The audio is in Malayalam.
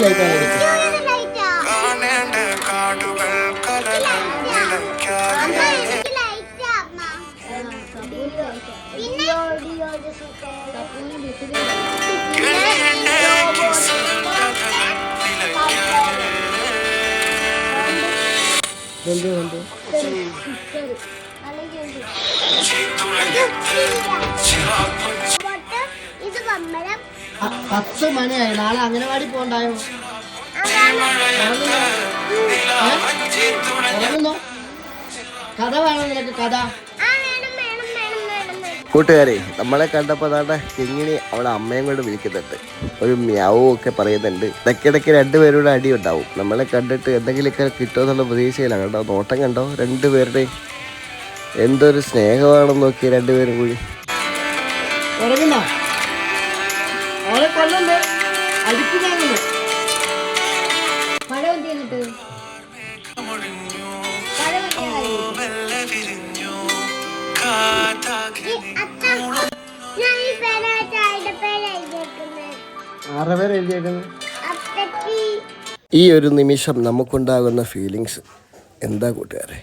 ലൈറ്റ് കൊടുക്കും എന്ത് കൊണ്ട് പത്ത് മണിയായി. നാളെ അംഗനവാടി പോണ്ടായോ കഥ വേണോ നിനക്ക്? കഥ. കൂട്ടുകാരെ നമ്മളെ കണ്ടപ്പോൾ അതാണ്ട് കിങ്ങിണി അവളെ അമ്മയും കൊണ്ട് വിളിക്കുന്നുണ്ട്. ഒരു മ്യാവും ഒക്കെ പറയുന്നുണ്ട്. ഇടയ്ക്കിടയ്ക്ക് രണ്ടുപേരുടെ അടി ഉണ്ടാവും. നമ്മളെ കണ്ടിട്ട് എന്തെങ്കിലുമൊക്കെ കിട്ടുമെന്നുള്ള പ്രതീക്ഷയിലാണ് കണ്ടോ? നോട്ടം കണ്ടോ? രണ്ടുപേരുടെ എന്തൊരു സ്നേഹമാണെന്ന് നോക്കി രണ്ടുപേരും കൂടി. ഉറങ്ങുന്നോ? ആറ് പേര് എഴുതിയേക്കുന്നത് ഈ ഒരു നിമിഷം നമുക്കുണ്ടാകുന്ന ഫീലിങ്സ് എന്താ കൂട്ടുകാരെ?